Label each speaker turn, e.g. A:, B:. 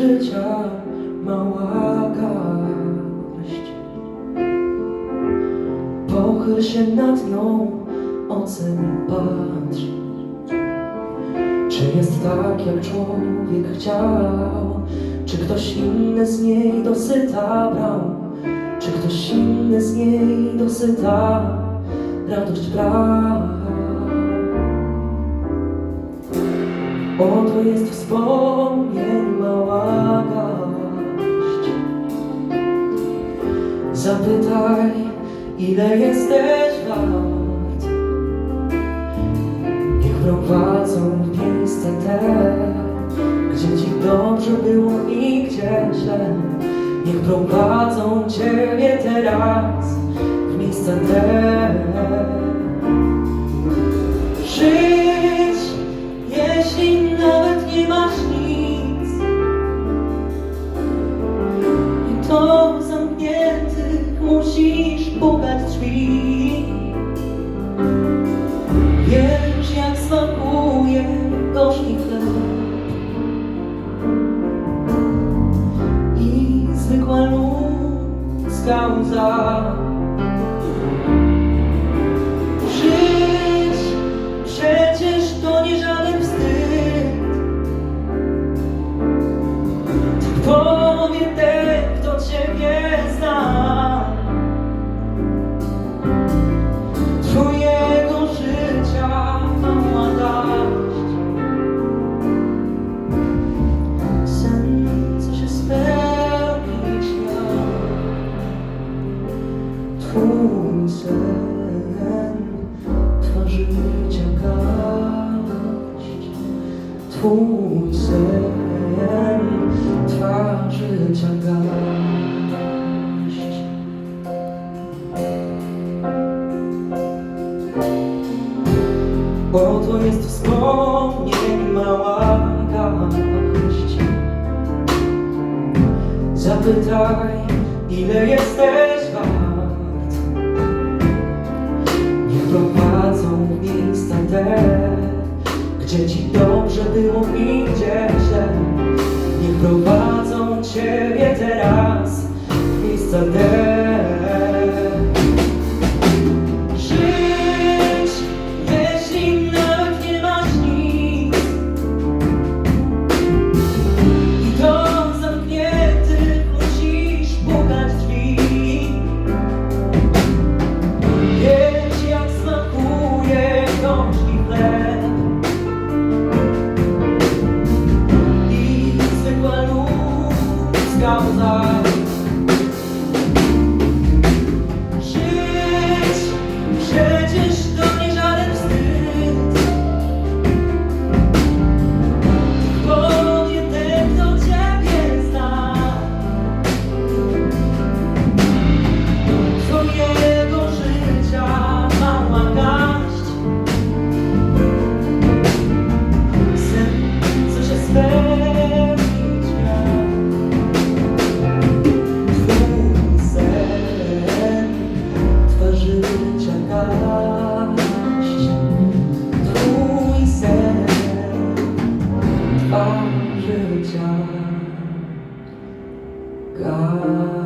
A: życia mała garść. Pochyl się nad nią, ocen patrz. Czy jest tak, jak człowiek chciał? Czy ktoś inny z niej dosyta brał? Czy ktoś inny z niej dosyta radość brał? Oto jest wspomnień Ile jesteś wart. Niech prowadzą w miejsca te, gdzie ci dobrze było i gdzie źle. Niech prowadzą ciebie teraz w miejsca te. Żyć, jeśli nawet nie masz nic. I to drzwi. Wiesz, jak smakuje gorzki i zwykła ludzka. Twój sen, twa życia garść. Twój sen, twa życia garść. Oto jest wspomnień mała garść. Zapytaj, ile jesteś gdzie ci dobrze było i gdzie źle. Niech prowadzą ciebie teraz w miejsca. Twa życia garść.